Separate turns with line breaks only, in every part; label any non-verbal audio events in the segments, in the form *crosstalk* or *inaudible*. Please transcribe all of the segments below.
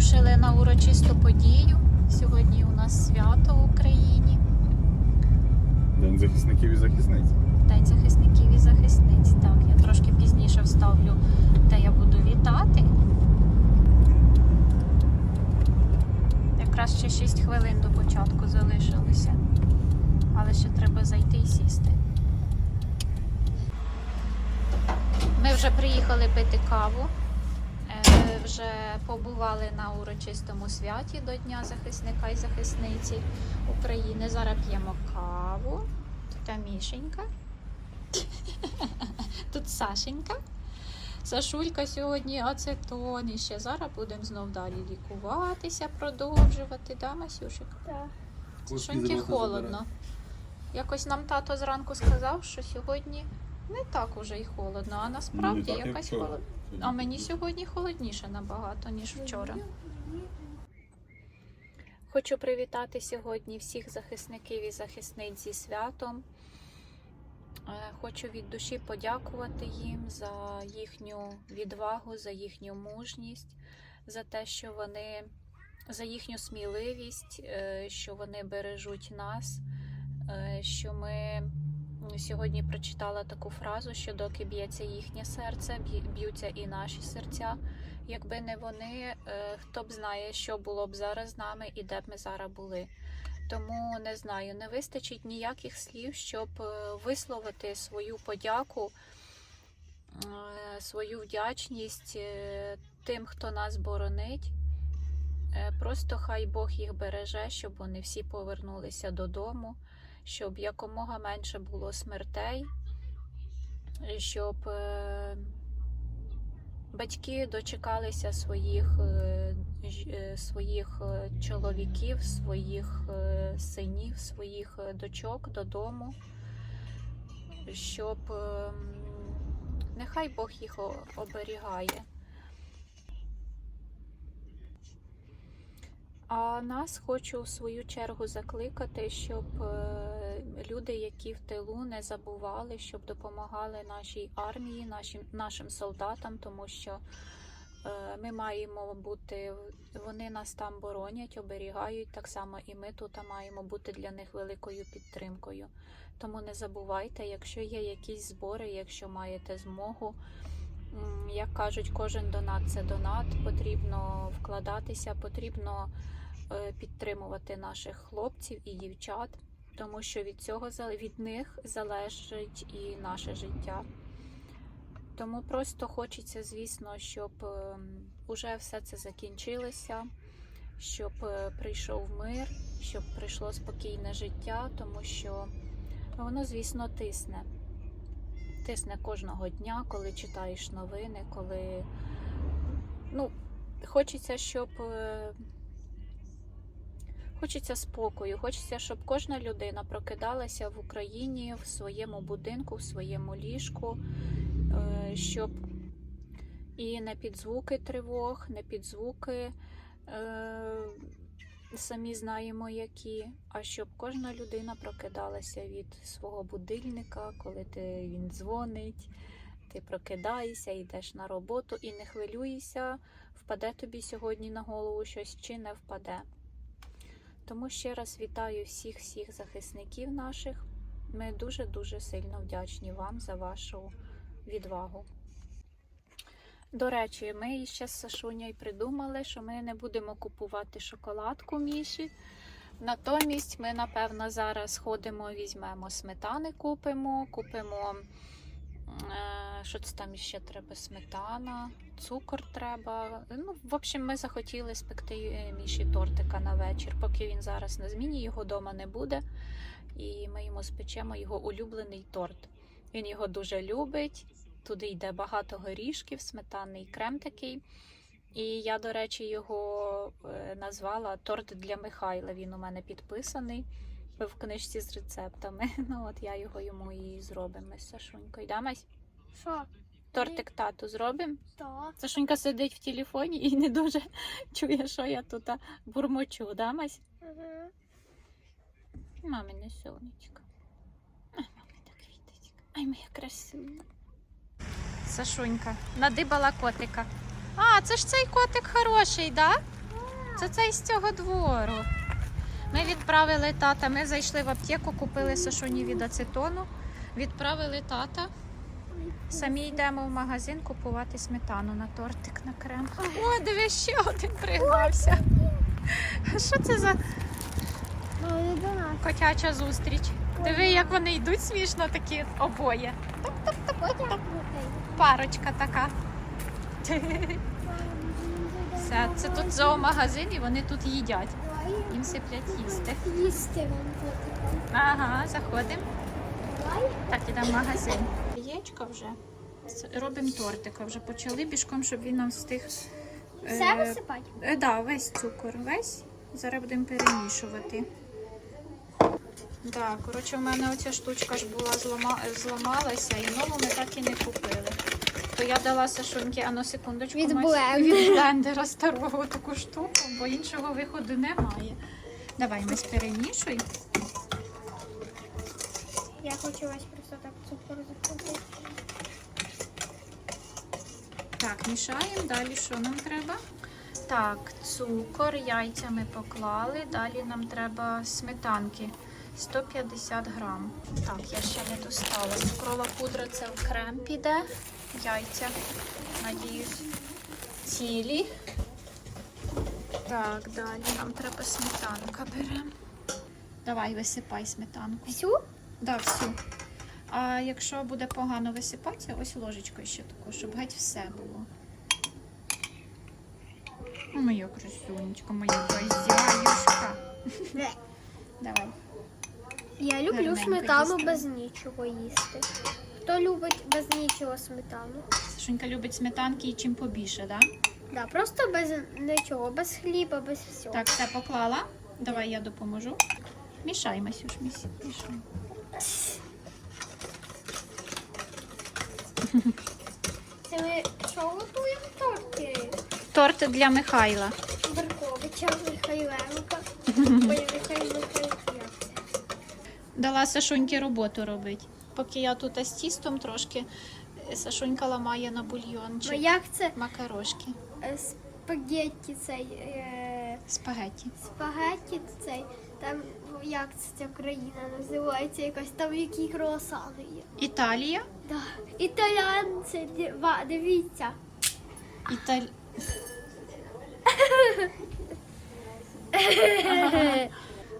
вирушили на урочисту подію. Сьогодні у нас свято в Україні.
День захисників і захисниць.
День захисників і захисниць. Так, я трошки пізніше вставлю, де я буду вітати. Якраз ще 6 хвилин до початку залишилося. Але ще треба зайти і сісти. Ми вже приїхали пити каву. Вже побували на урочистому святі до Дня захисника і захисниці України. Зараз п'ємо каву. Тут Мішенька. *laughs* Тут Сашенька. Сашулька сьогодні ацетон. І ще зараз будемо знов далі лікуватися, продовжувати. Да, Масюшик?
Так.
Сашуньки холодно. Якось нам тато зранку сказав, що сьогодні не так уже й холодно, а насправді
Ну, так,
якась холодно. А мені сьогодні холодніше набагато, ніж вчора. Хочу привітати сьогодні всіх захисників і захисниць зі святом. Е, Хочу від душі подякувати їм за їхню відвагу, за їхню мужність, за те, що вони, за їхню сміливість, е, що вони бережуть нас, е, що ми сьогодні прочитала таку фразу, що доки б'ється їхнє серце, б'ються і наші серця. Якби не вони, е, хто б знає, що було б зараз з нами і де б ми зараз були. Тому не знаю, не вистачить ніяких слів, щоб е, висловити свою подяку, е, свою вдячність тим, хто нас боронить. Просто хай Бог їх береже, щоб вони всі повернулися додому, щоб якомога менше було смертей, щоб е, батьки дочекалися своїх, е, е, своїх чоловіків, своїх синів, своїх дочок додому, щоб е, нехай Бог їх оберігає. А нас хочу в свою чергу закликати, щоб е, люди, які в тилу, не забували, щоб допомагали нашій армії, нашим, нашим солдатам, тому що е, ми маємо бути, вони нас там боронять, оберігають, так само і ми тут маємо бути для них великою підтримкою. Тому не забувайте, якщо є якісь збори, якщо маєте змогу. Як кажуть, кожен донат це донат, потрібно вкладатися, потрібно підтримувати наших хлопців і дівчат, тому що від цього від них залежить і наше життя. Тому просто хочеться, звісно, щоб ем, уже все це закінчилося, щоб е, прийшов мир, щоб прийшло спокійне життя, тому що воно, звісно, тисне. Тисне кожного дня, коли читаєш новини, коли ну, хочеться, щоб. Хочеться спокою, хочеться, щоб кожна людина прокидалася в Україні в своєму будинку, в своєму ліжку, е, щоб і не під звуки тривог, не під звуки, е, самі знаємо які, а щоб кожна людина прокидалася від свого будильника, коли ти, він дзвонить, ти прокидаєшся, йдеш на роботу і не хвилюйся, впаде тобі сьогодні на голову щось чи не впаде. Тому ще раз вітаю всіх всіх захисників наших. Ми дуже дуже сильно вдячні вам за вашу відвагу. До речі, ми ще з Сашунею придумали, що ми не будемо купувати шоколадку Міші. Натомість ми, напевно, зараз ходимо, візьмемо сметани, купимо, купимо. е, Що це там ще треба? Сметана, цукор треба. Ну, в общем, ми захотіли спекти е, Міші тортика на вечір, поки він зараз на зміні, його вдома не буде. І ми йому спечемо його улюблений торт. Він його дуже любить. Туди йде багато горішків, сметанний крем такий. І я, до речі, його е, назвала торт для Михайла. Він у мене підписаний в книжці з рецептами. *laughs* Ну, от я його йому і зробимо з. Да,
Що?
Тортик тату зробимо.
Так.
Сашунька сидить в телефоні і не дуже *laughs* чує, що я тут бурмочу, да, Мась?
Угу.
Мамине сонечко. Ай, мамина квіточка. Ай, моя красуня. Сашунька, надибала котика. А, це ж цей котик хороший, да? Це цей з цього двору. Ми відправили тата. Ми зайшли в аптеку, купили сашоні від ацетону. Відправили тата. Самі йдемо в магазин купувати сметану на тортик на крем. О, диви, ще один пригнався. Що це за котяча зустріч? Диви, як вони йдуть смішно такі обоє. Парочка така. Все, це тут зоомагазин і вони тут їдять. Їм сиплять їсти.
Їсти.
Ага, заходимо. Так, ідемо в магазин. Яєчка вже. Робимо тортика. Вже почали бішком, щоб він нам встиг.
Все
Е,
висипати?
Е, да, весь цукор, весь. Зараз будемо перемішувати. Так, коротше, у мене оця штучка ж була злама... зламалася, і нову ми так і не купили. То я дала Сашуньки, а ну секундочку,
Від
Мась,
блендера.
від блендера старого таку штуку, бо іншого виходу немає. Давай, ми перемішуй.
Я хочу ось просто так.
Так, мішаємо. Далі що нам треба? Так, цукор, яйця ми поклали. Далі нам треба сметанки 150 грам. Так, я ще не достала. Цукрова пудра це в крем піде. Яйця, надіюсь, цілі. Так, далі нам треба сметанка беремо. Давай, висипай сметанку.
Всю?
Да, всю. А якщо буде погано висипатися, ось ложечкою ще таку, щоб геть все було. Моя красунечка, моя хазяюшка. *laughs* Давай.
Я люблю
Гарненько
сметану
їсти.
без нічого їсти. Хто любить без нічого сметану?
Сашунька любить сметанки і чим побільше, да?
Да, просто без нічого, без хліба, без всього.
Так, все поклала. Давай я допоможу. Мішай, Масюш, мішай.
Це ми що готуємо торти?
Торт для Михайла.
Берковича, Михайленка.
Дала Сашуньки роботу робити. Поки я тут з тістом трошки, Сашунька ламає на
Ну
бульйончик.
як це
Макарошки.
е, спагетті цей, е,
Спагетті.
спагетті цей, там ну, як це ця країна називається якась, там які круасани є.
Італія.
Да. Італіанці, дива- дивіться.
Італь...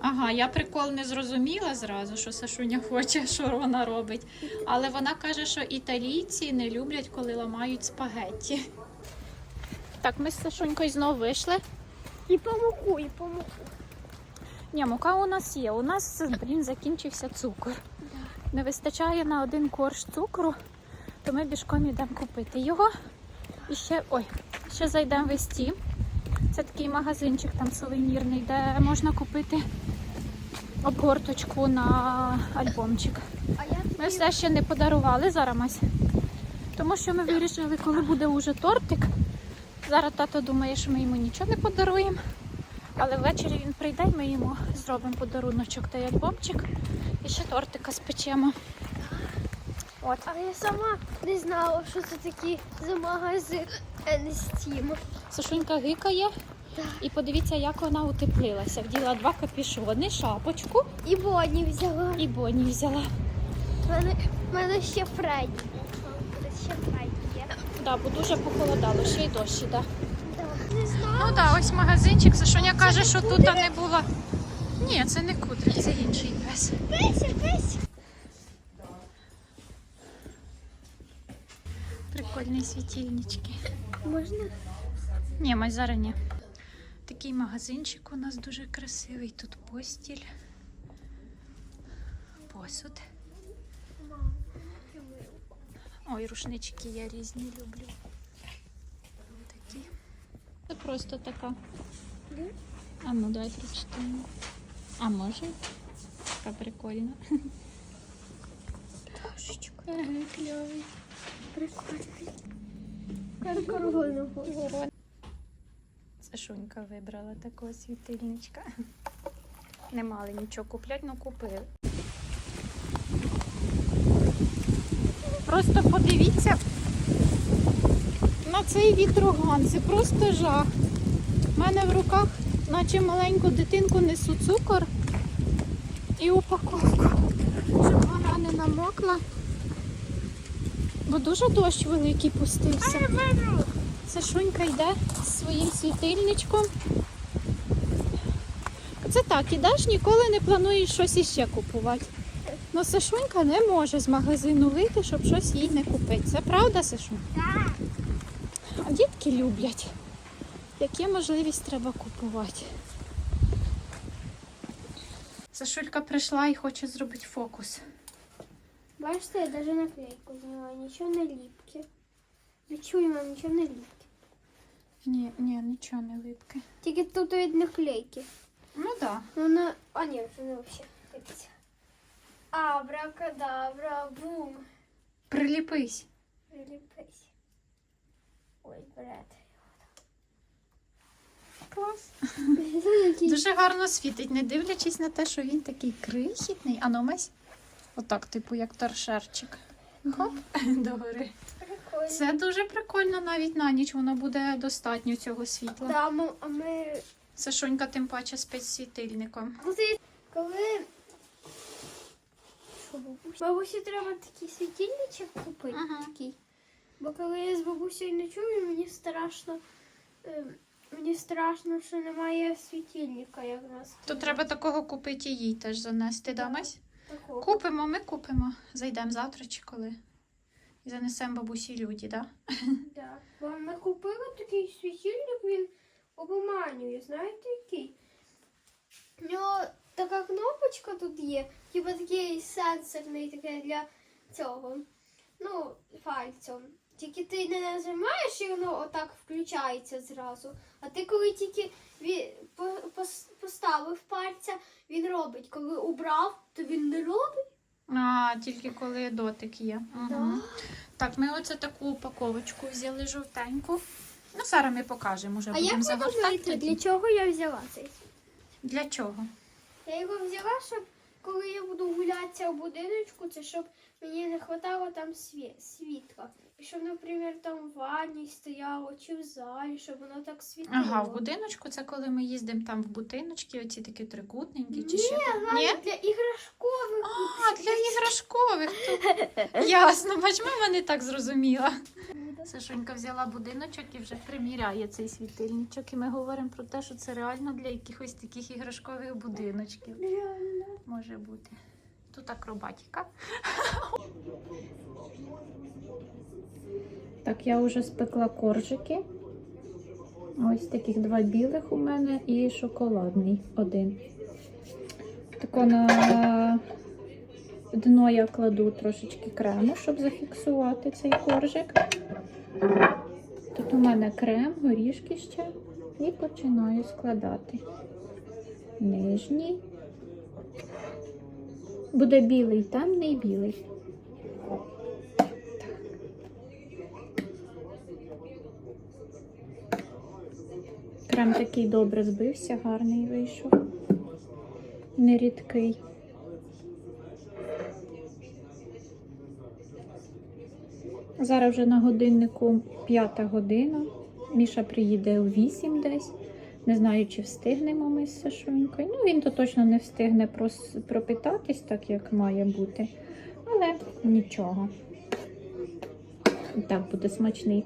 Ага, я прикол не зрозуміла зразу, що Сашуня хоче, що вона робить. Але вона каже, що італійці не люблять, коли ламають спагетті. Так, ми з Сашунькою знову вийшли.
І по муку, і по муку.
Ні, мука у нас є. У нас, блін, закінчився цукор. Не вистачає на один корж цукру, то ми бішком йдемо купити його. І ще, ой, ще зайдемо в Естім. Це такий магазинчик там сувенірний, де можна купити обгорточку на альбомчик. Ми все ще не подарували зараз. Тому що ми вирішили, коли буде уже тортик. Зараз тато думає, що ми йому нічого не подаруємо. Але ввечері він прийде і ми йому зробимо подаруночок та альбомчик і ще тортика спечемо. От.
А я сама не знала, що це такий за магазин а не Steam.
Сашунька гикає. І подивіться, як вона утеплилася. Вділа два капішони, шапочку
І Бонні взяла.
і боні взяла.
У мене, мене ще Фредді. Ще Фредді є.
Да, бо дуже похолодало, ще й дощ іде.
Да.
Ну так, ось магазинчик. Сашуня каже, що тут не було. Ні, це не кудри, це інший пес.
Пися, пися.
Прикольні світильнички.
Можна?
Ні, ми зараз ні. Такий магазинчик у нас дуже красивий. Тут постіль, посуд. Ой, рушнички я різні люблю. Це просто така. А ну давай прочитаємо. А може? Така прикольна.
Ташечка.
Ага, кльовий.
Прикольно. Як кругом.
Сашунька вибрала такого світильничка. Не мали нічого купляти, ну купили. Просто подивіться цей вітроган. Це просто жах. У мене в руках, наче маленьку дитинку, несу цукор і упаковку, щоб вона не намокла. Бо дуже дощ великий пустився. Сашунька йде зі своїм світильничком. Це так, ідеш, ніколи не плануєш щось іще купувати. Ну, Сашунька не може з магазину вийти, щоб щось їй не купити. Це правда, Сашунь?
Так.
Дітки люблять. Як є можливість, треба купувати. Сашулька прийшла і хоче зробити фокус.
Бачите, я навіть наклейку зняла, нічого не ліпке. Відчуй, мам, нічого не ліпке.
Ні, ні, нічого не липке.
Тільки тут від наклейки.
Ну так. Да.
Ну, на... А, ні, це не взагалі. Дивіться. Абракадабра, бум.
Приліпись.
Приліпись. Ой, брат.
Клас. *laughs* Дуже гарно світить, не дивлячись на те, що він такий крихітний. А ну мась. Отак, типу, як торшерчик. Хоп, догори.
прикольно.
Це дуже прикольно навіть на ніч, воно буде достатньо цього світла.
Да, а ми
Сашунька тим паче спить з світильником.
Коли. Бабусі треба такий світильничок купити.
Ага.
Такий. Бо коли я з бабусею не чую, мені страшно. е, Мені страшно, що немає світильника, як у нас.
То треба такого купити і їй теж занести, да,
Да. Такого.
Купимо, ми купимо. Зайдемо завтра чи коли. І занесемо бабусі люди, да? *laughs*
Да. Бо ми купили такий світильник, він обманює, знаєте який? У нього така кнопочка тут є, типу такий сенсорний таке для цього. Ну, пальцем. Тільки ти не нажимаєш і воно отак включається зразу. А ти коли тільки поставив пальця, він робить. Коли убрав, то він не робить.
А, тільки коли дотик є. Угу.
Да.
Так, ми оце таку упаковочку взяли жовтеньку. Ну, зараз ми покажемо, вже
А як
будемо
ви думаєте, для чого я взяла цей?
Для чого?
Я його взяла, щоб коли я буду гулятися в будиночку, це щоб мені не вистачало там світла. Щоб, наприклад, там в ванні стояло чи в залі, щоб воно так світило.
Ага, в будиночку це коли ми їздимо там в будиночки, оці такі трикутненькі чи
Ні,
ще.
Ладно,
Ні?
для іграшкових.
А, для іграшкових. То... Ясно, бач, мама не так зрозуміла. Сашунька взяла будиночок і вже приміряє цей світильничок. І ми говоримо про те, що це реально для якихось таких іграшкових будиночків
Реально.
може бути. Тут акробатика. Так, я вже спекла коржики. Ось таких два білих у мене і шоколадний один. Тако на дно я кладу трошечки крему, щоб зафіксувати цей коржик. Тут у мене крем, горішки ще. І починаю складати. Нижній. Буде білий, темний білий. Крем такий добре збився, гарний вийшов. Нерідкий. Зараз вже на годиннику п'ята година. Міша приїде у 8 десь. Не знаю, чи встигнемо ми з Сашунькою. Ну, він то точно не встигне пропитатись так, як має бути. Але нічого. Так буде смачний.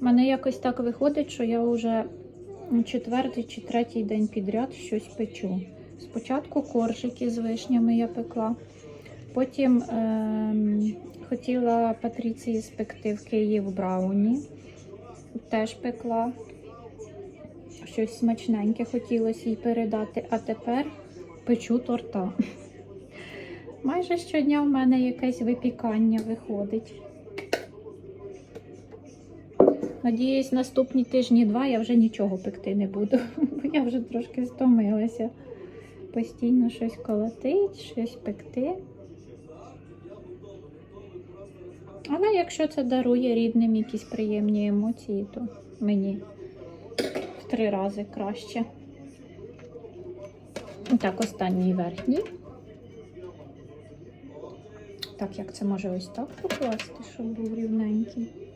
У мене якось так виходить, що я вже четвертий чи третій день підряд щось печу. Спочатку коржики з вишнями я пекла, потім ем, хотіла Патріції спекти в Київ брауні, теж пекла. Щось смачненьке хотілося їй передати, а тепер печу торта. *laughs* Майже щодня в мене якесь випікання виходить. Надіюсь, наступні тижні два я вже нічого пекти не буду, *laughs* бо я вже трошки стомилася. Постійно щось колотить, щось пекти. Але якщо це дарує рідним якісь приємні емоції, то мені в три рази краще. Так, останній верхній. Так, як це може ось так покласти, щоб був рівненький?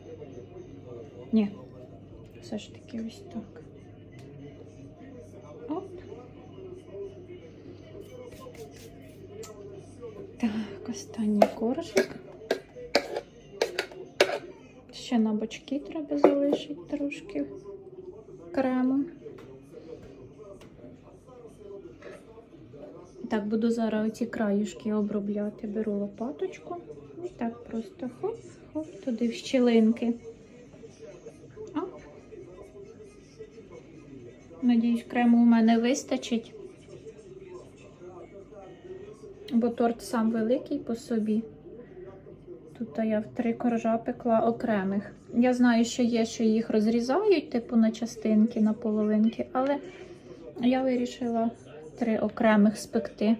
Ні, все ж таки ось так. Оп. Так, останній коржик. Ще на бочки треба залишити трошки крему. Так, буду зараз оці краюшки обробляти. Беру лопаточку. І так просто хоп-хоп туди в щілинки. Надіюсь, крему у мене вистачить. Бо торт сам великий по собі. Тут я в три коржа пекла окремих. Я знаю, що є, що їх розрізають, типу на частинки, на половинки, але я вирішила три окремих спекти,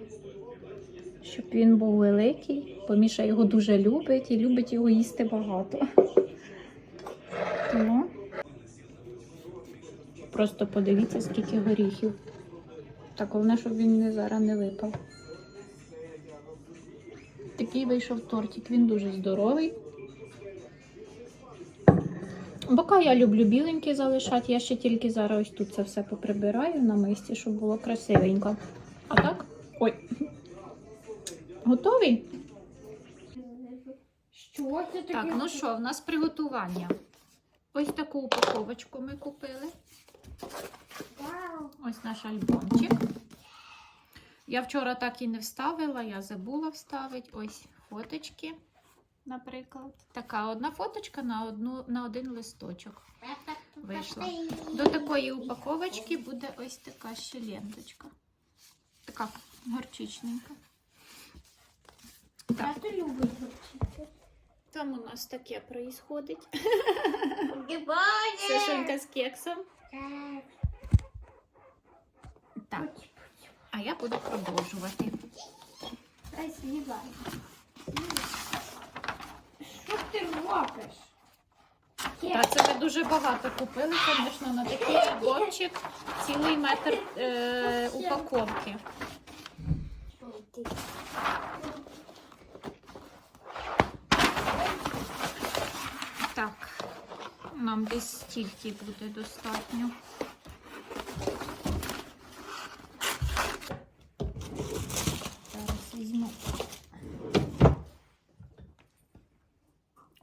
щоб він був великий, бо Міша його дуже любить і любить його їсти багато. *laughs* Тому просто подивіться, скільки горіхів. Так, головне, щоб він не зараз не випав. Такий вийшов тортик, він дуже здоровий. Бока я люблю біленький залишати, я ще тільки зараз ось тут це все поприбираю на мисці, щоб було красивенько. А так? Ой. Готовий?
Що це таке?
Так, ну що, в нас приготування. Ось таку упаковочку ми купили. Ось наш альбомчик. Я вчора так і не вставила, я забула вставити. Ось фоточки, наприклад. Така одна фоточка на, одну, на один листочок. Вийшла. До такої упаковочки буде ось така ще ленточка. Така горчичненька. Так,
любить горчицю.
Там у нас таке проїсходить. Сашенька з кексом. Так, а я буду продовжувати.
Що ти робиш?
Так, це ми дуже багато купили, звісно, на такий альбомчик цілий метр е, упаковки. Нам десь стільки буде достатньо. Зараз візьму.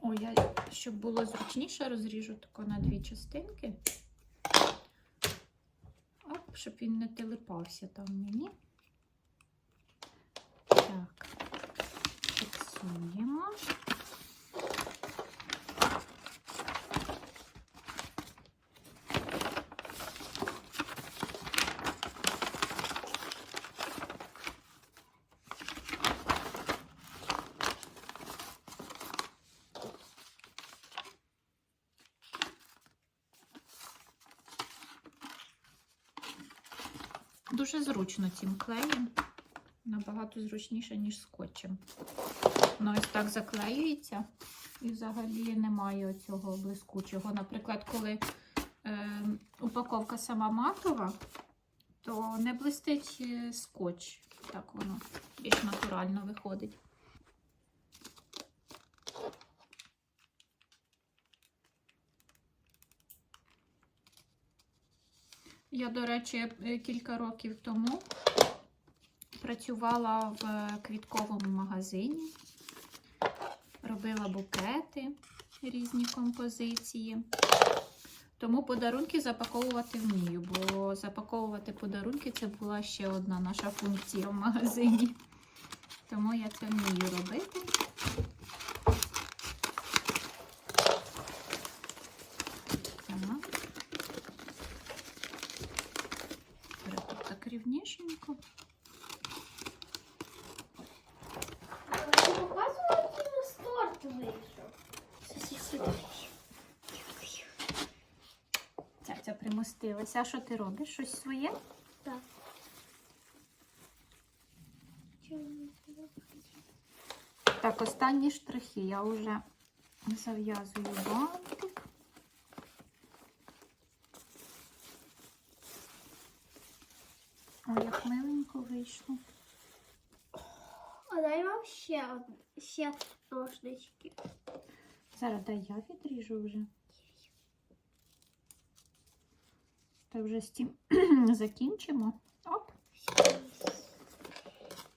Ой, я, щоб було зручніше, розріжу тако на дві частинки. Оп, щоб він не телепався там мені. Так, фіксуємо. Дуже зручно цим клеєм. Набагато зручніше, ніж скотчем. Воно ось так заклеюється і взагалі немає цього блискучого. Наприклад, коли е, упаковка сама матова, то не блистить е, скотч. Так воно більш натурально виходить. Я, до речі, е, кілька років тому працювала в е, квітковому магазині, робила букети, різні композиції. Тому подарунки запаковувати вмію, бо запаковувати подарунки це була ще одна наша функція в магазині. Тому я це вмію робити. Так. Тепер тут так рівнішенько.
Ти показувала, який у нас торт вийшов?
Ця примостилася. А що ти робиш? Щось своє?
Так.
Так, останні штрихи. Я вже зав'язую бантик. Ой, як миленько вийшло.
А дай вам ще, ще ножнички.
Зараз дай я відріжу вже. То вже з цим *clears throat* закінчимо. Оп.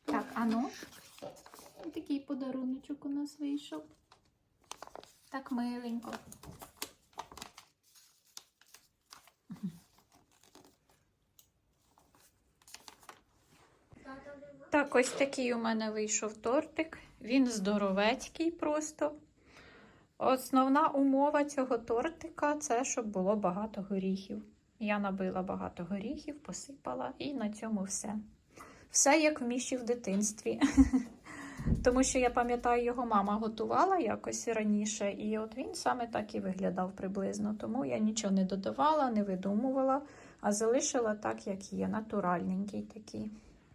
Так, а ну. Такий подаруночок у нас вийшов. Так миленько. Так, ось такий у мене вийшов тортик. Він здоровецький просто. Основна умова цього тортика це щоб було багато горіхів. Я набила багато горіхів, посипала, і на цьому все. Все як в міші в дитинстві. *laughs* Тому що я пам'ятаю, його мама готувала якось раніше, і от він саме так і виглядав приблизно. Тому я нічого не додавала, не видумувала, а залишила так, як є, натуральненький такий.